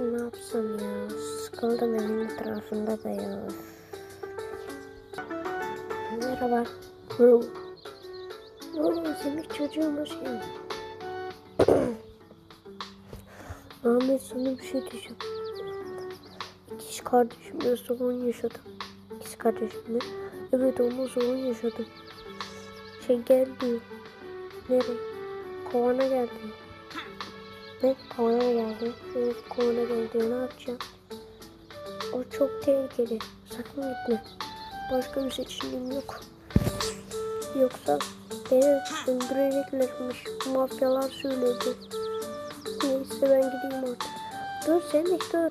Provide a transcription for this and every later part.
ne yapsam ya? Sıkıldım evin etrafında da ya. Merhaba. Oo, Semih çocuğum hoş geldin. Ahmet sana bir şey diyeceğim. İkiz kardeşimle sorun yaşadım. İkiz kardeşimle. Evet onunla sorun yaşadım. Şey gel diyor. Nereye? Kovana geldi. Ne? Kovana geldi. Evet kovana geldi. Ne yapacağım? O çok tehlikeli. Sakın gitme. Başka bir seçeneğim yok. Yoksa beni öldüreceklermiş. Mafyalar söyledi. Neyse ben gideyim artık. Dur Semih dur.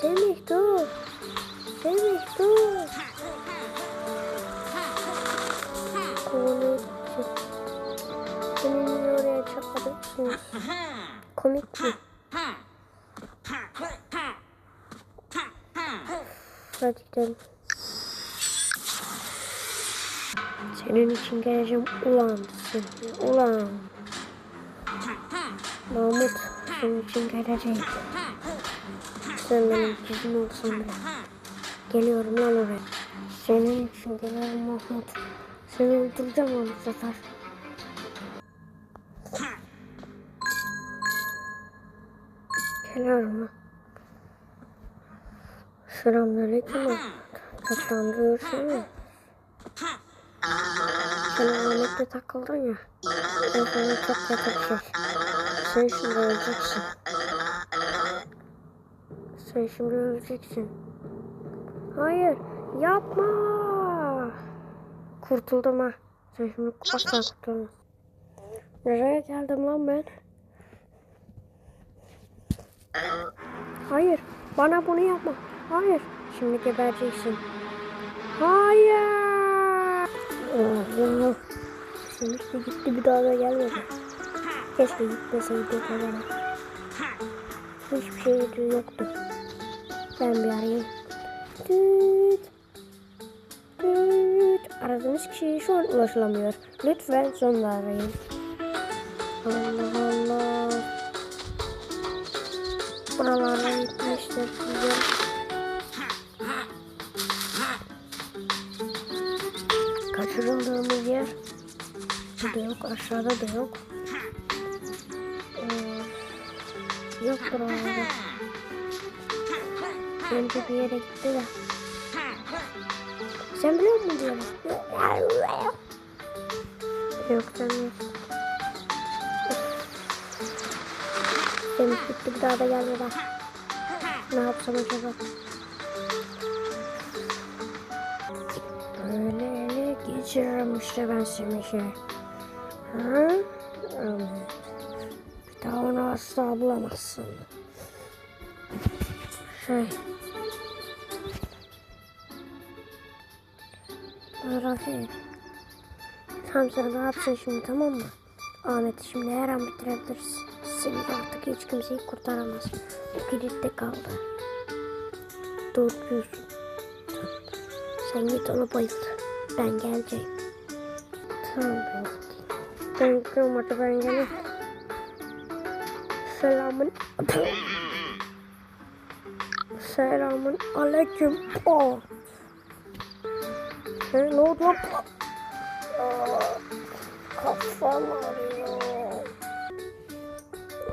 Semih dur. Semih dur. Kovanı Senin niye oraya çakmadın? Komik mi? Hadi gidelim. Senin için geleceğim ulan seni ulan. Mahmut senin için geleceğim. Sen benim yüzüm olsun bile. Geliyorum lan oraya. Senin için geliyorum Mahmut. Seni öldüreceğim onu sefer. Lan. Selamünaleyküm. Çoktan duyuyorsun ya. Sen Ahmet'le takıldın ya. Ben sana çok kötü şey. Sen şimdi öleceksin. Sen şimdi öleceksin. Hayır yapma. Kurtuldum ha. Sen şimdi kurtulamazsın. Nereye geldim lan ben? Hayır. Bana bunu yapma. Hayır. Şimdi gebereceksin. Hayır. Allah. Şimdi gitti bir daha da gelmedi. Keşke gitmeseydi o kadar. Hiçbir şey yoktu. Ben bir arayayım. Düt. Düt. Aradığınız kişiye şu an ulaşılamıyor. Lütfen sonra arayın. Allah. Buralara gitmiştir. Güzel. Kaçırıldığımız yer burada yok, aşağıda da yok. Ee, yok buralarda. Önce bir yere gitti de. Sen biliyor musun diyorum? Yok sen yok. Semih gitti bir daha da gelmedi. Ne yapsam acaba? Öyle ele geçiririm işte ben Semih'i. Hmm. Bir daha onu asla bulamazsın. Şey. Rafi. Tamam sen ne yapsın şimdi tamam mı? Ahmet'i şimdi her an bitirebiliriz. Seni artık hiç kimseyi kurtaramaz. Kilitli kaldı. Doğru diyorsun. Sen git onu bayılt. Ben geleceğim. Tamam ben. Ben gidiyorum hadi ben geleyim. Selamın. Selamın aleyküm. Oh. Hey, ne oldu? Kafam ağrıyor.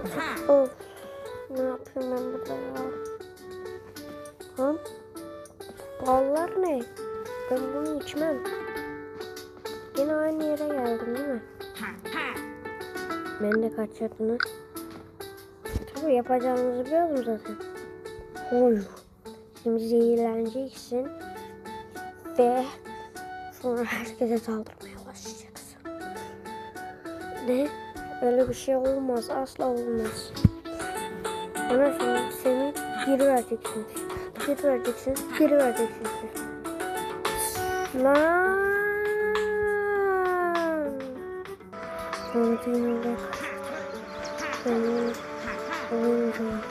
Of. Ne yapıyorum ben burada ya? Ha? Ballar ne? Ben bunu içmem. Yine aynı yere geldim değil mi? Ben de kaçırdınız. Tabii yapacağınızı biliyorum zaten. Oy. Şimdi zehirleneceksin. Ve sonra herkese saldırmaya başlayacaksın. Ne? Öyle bir şey olmaz. Asla olmaz. Ona şimdi seni geri vereceksin. Geri vereceksin. Geri vereceksin. Lan. Ahmet'in yolda Ben onu oyuncum.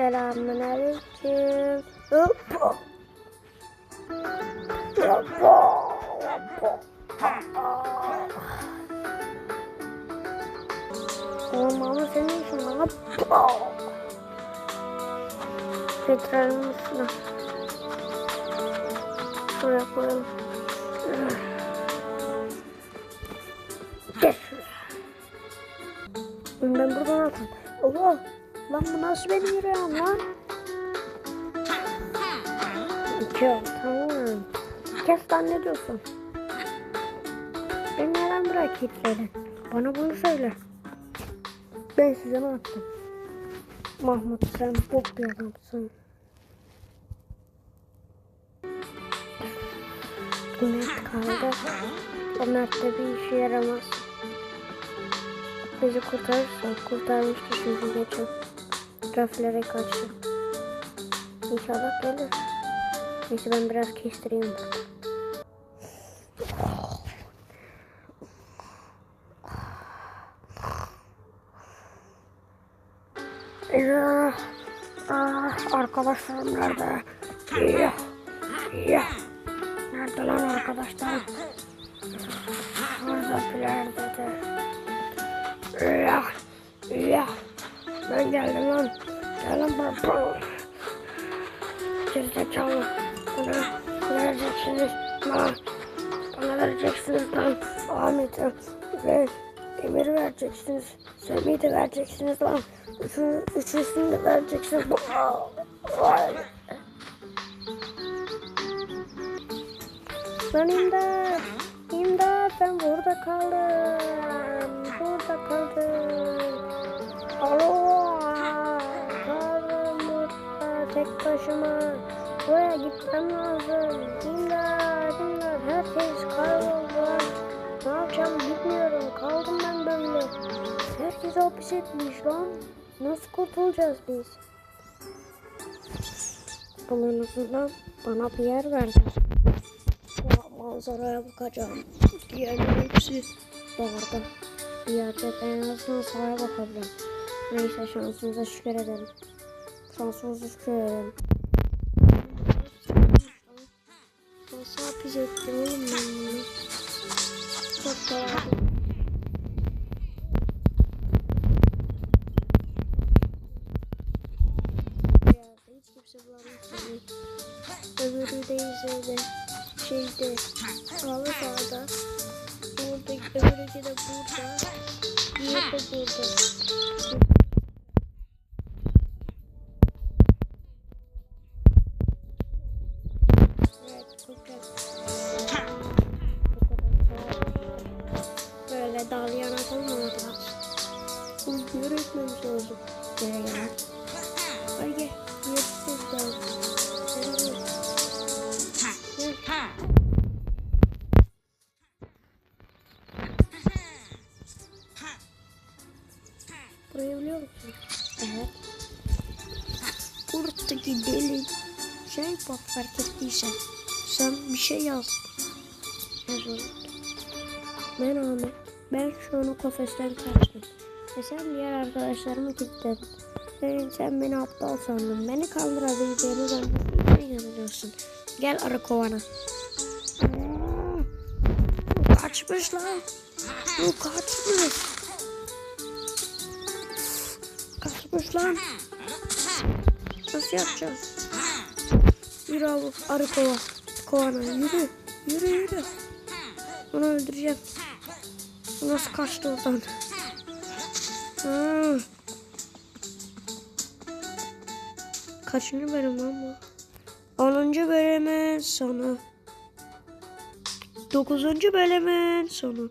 Selamun aleyküm. Hoppa. Hoppa. Oğlum ama senin işin bana Filtrenin üstüne. Şuraya koyalım. Gel şuraya. Ben buradan atayım. Allah! Lan bu nasıl benim yüreğim lan? İki ol, tamam. Kes lan ne diyorsun? Beni neden bırak kilitledin? Bana bunu söyle. Ben size ne yaptım? Mahmut sen bok bir adamsın. Mert kaldı. O Mert de bir işe yaramaz. Bizi kurtarırsa kurtarmıştı şimdi geçen. Raflere kaçtı. İnşallah gelir. Neyse ben biraz kestireyim. Ya, ah, arkadaşlarım nerede? Ya, ya. Nerede lan arkadaşlarım? Buradakiler dedi. Ya, ya. Ben geldim lan. Geldim baba. Gerizekalı. Bana vereceksiniz. Bana, bana vereceksiniz lan. Ahmet'e ve Emir vereceksiniz. Semih'i de vereceksiniz lan. Üçünü, üçüncüsünü de vereceksiniz. Vay. Lan imdat. İmdat ben burada kaldım. Başıma. Buraya gitmem lazım. İmdat imdat herkes kayboldu. Ne yapacağım bilmiyorum. Kaldım ben böyle. Herkes hapis etmiş lan. Nasıl kurtulacağız biz? Bunun azından bana bir yer verdi. Ya manzaraya bakacağım. Diğerlerin hepsi dağda. Bir yerde en azından sağa bakabilirim. Neyse şansımıza şükür edelim. Şükür edelim. Nasıl hapis ettim oğlum ben bunu? Çok kolay. Ya hiç kimse bulamaz beni. Öbürü de izledi. Şeyde. Halı sahada. Burada, öbürü de burada. Diğeri de burada. Şey bak fark ettiyse sen bir şey yaz. Ben Ahmet. Ben şu an kafesten kaçtım. E sen diğer arkadaşlarımı kilitledin. Sen, sen beni aptal sandın. Beni kaldırabileceğini zannediyorsun. inanıyorsun. Gel arı kovana. Aa, kaçmış lan. Bu kaçmış. Kaçmış lan. Nasıl yapacağız? Yürü abi arı kova. Kovana yürü. Yürü yürü. Onu öldüreceğim. Bu nasıl kaçtı oradan? Ha. Kaçıncı bölüm lan bu? 10. bölümün sonu. 9. bölümün sonu.